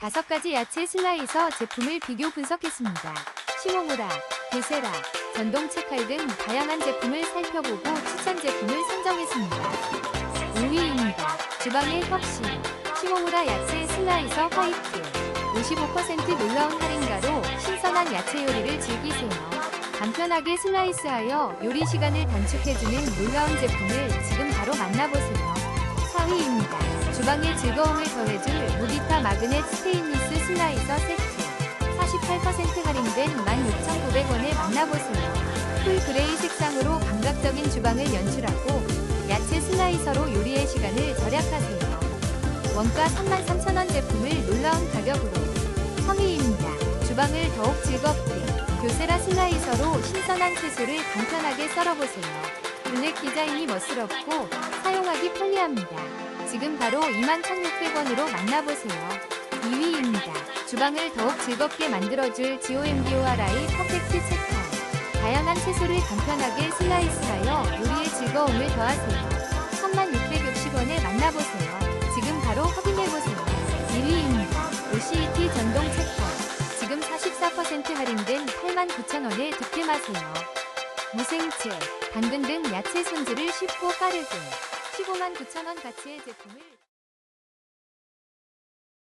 다섯 가지 야채 슬라이서 제품을 비교 분석했습니다. 시모무라, 게세라, 전동 채칼 등 다양한 제품을 살펴보고 추천 제품을 선정했습니다. 5위입니다. 주방의 혁신. 시모무라 야채 슬라이서 화이트. 55% 놀라운 할인가로 신선한 야채 요리를 즐기세요. 간편하게 슬라이스하여 요리 시간을 단축해주는 놀라운 제품을 지금 바로 만나보세요. 4위입니다. 주방의 즐거움을 더해줄 무디타 마그넷 스테인리스 슬라이서 세트. 48% 할인된 16,900원에 만나보세요. 풀 그레이 색상으로 감각적인 주방을 연출하고 야채 슬라이서로 요리의 시간을 절약하세요. 원가 33,000원 제품을 놀라운 가격으로 성의입니다. 주방을 더욱 즐겁게 교세라 슬라이서로 신선한 채소를 간편하게 썰어보세요. 블랙 디자인이 멋스럽고 사용하기 편리합니다. 지금 바로 21,600원으로 만나보세요. 2위입니다. 주방을 더욱 즐겁게 만들어줄 GOMDORI 퍼펙트 채칼. 다양한 채소를 간편하게 슬라이스하여 요리의 즐거움을 더하세요. 3660원에 만나보세요. 지금 바로 확인해보세요. 1위입니다. OCET 전동 채칼. 지금 44% 할인된 89,000원에 득템하세요. 무생채, 당근 등 야채 손질을 쉽고 빠르게 15만 9천원 가치의 제품을